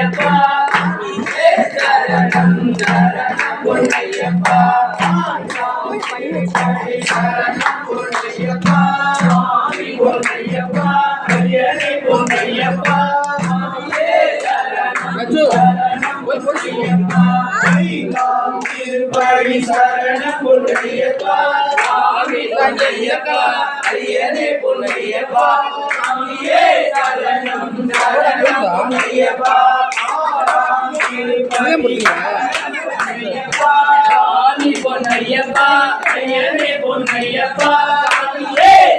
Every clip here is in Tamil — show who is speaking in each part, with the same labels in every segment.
Speaker 1: பொன்னையப்பா சாமியே சரணம் சரணம் பொன்னையப்பா சரணம் பொன்னையப்பா சாமி பொன்னையப்பா ஐயனே பொன்னையப்பா சாமியே சரணம் சரணம் பொன்னையப்பா ஐந்தாம் திருப்படி சரணம் பொன்னையப்பா சாமி பொன்னையப்பா ஐயனே பொன்னையப்பா சாமியே சரணம் சரணம் பொன்னையப்பா பொன்னையப்பா பொன்னையப்பா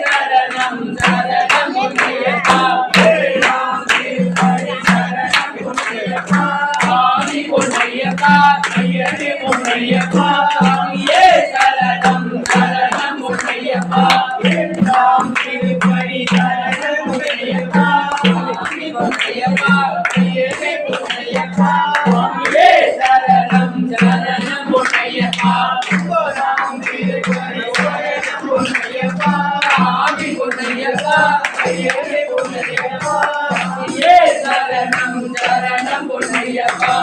Speaker 1: சரணம் சரணம் பொன்னையப்பா பொன்னையப்பா பொன்னையப்பா சரணம் சரணம் பொன்னையப்பா பொன்னையப்பா பொன்னையப்பா ஐயனே பொன்னையப்பா சாமியே சரணம் சரணம் பொன்னையப்பா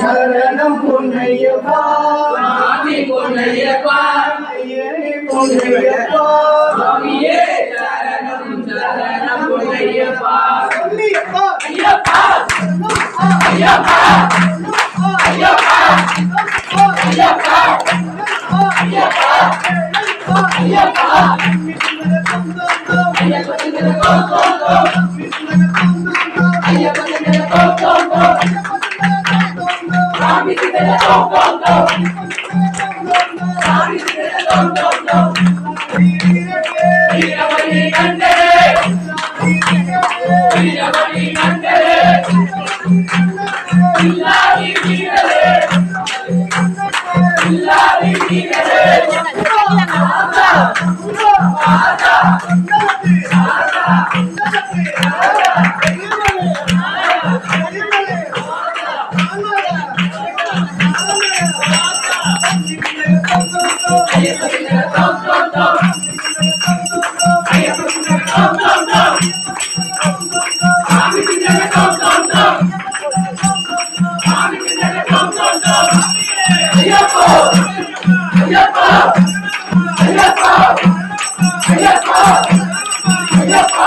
Speaker 1: சரணம் பொன்னையப்பா சாமி பொன்னையப்பா பொன்னையப்பா ஐயப்பா ஐயப்பா ஐயப்பா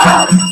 Speaker 1: Yeah.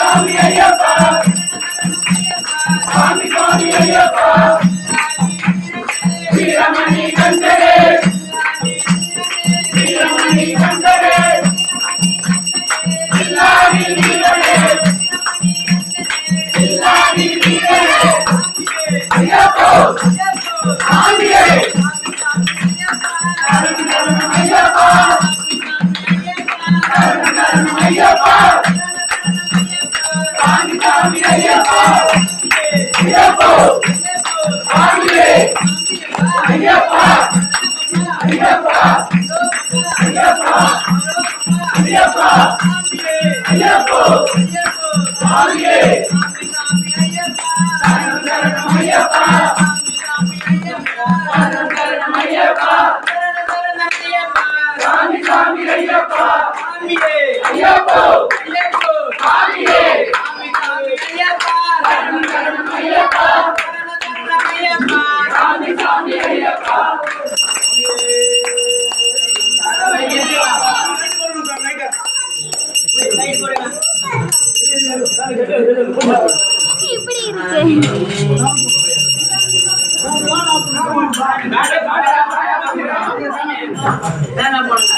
Speaker 1: சாமி ஐயப்பா. சாமி சாமி ஐயப்பா. வீரமணி கண்டரே வீரமணி கண்டரே இல்லாவி வீரரே. இல்லாவி வீரரே. ஐயப்போ. சாமியே ஐயப்பா. சரணம் ஐயப்பா சாமி
Speaker 2: என்ன
Speaker 3: பண்ணுங்க